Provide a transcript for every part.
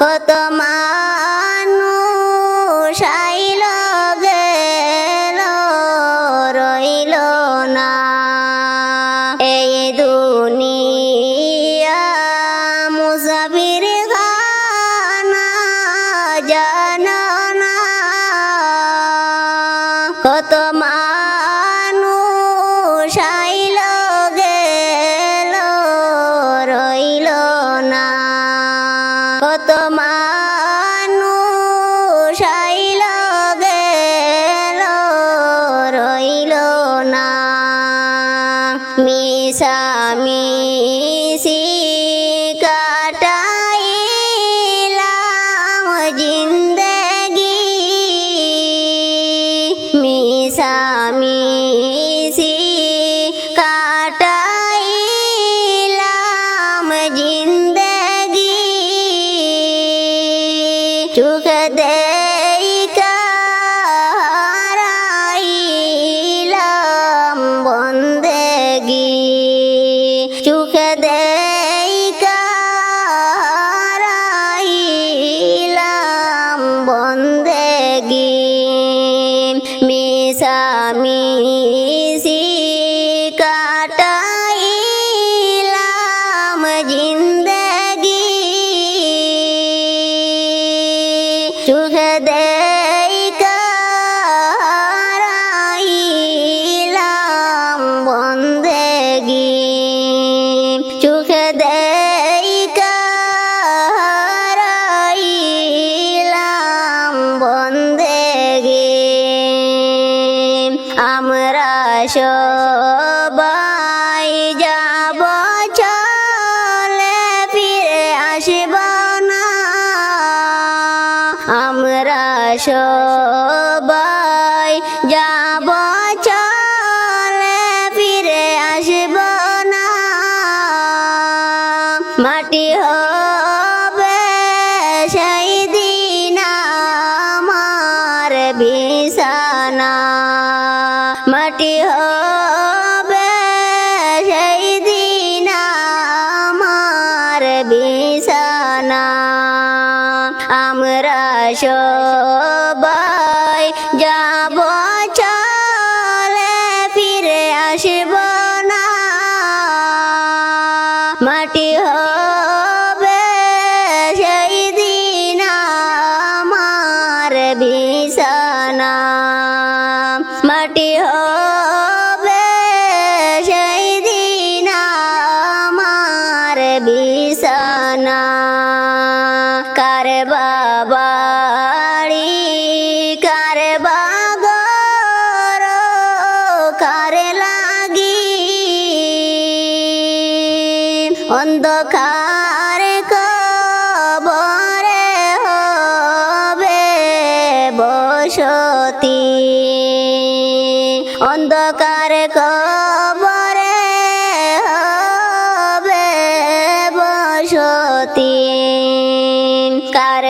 কত মানুষ আইল গেল রইল না। এই দুনিয়া মুসাফির খানা জানো মিশামি দেখা হারাইলাম বন্দেগি। চোখ দেখা হারাইলাম বন্দেগি। আমরা সবাই আমরা সবাই যাব চলে, ফিরে আসব না। মাটি হবে সেই দিন আমার বিছানা। মাটি হবে সেই দিন আমার বিছানা। আমরা সবাই যাব চলে, ফিরে আসব না। মাটি হবে সেই দিন আমার বিছানা। মাটি হবে সেই দিন আমার বিছানা। বাবাড়ি কার কার লাগি? অন্ধকার কবরে হবে বসতি। অন্ধকার কবরে হবে বসতি।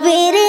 মুসাফির খানা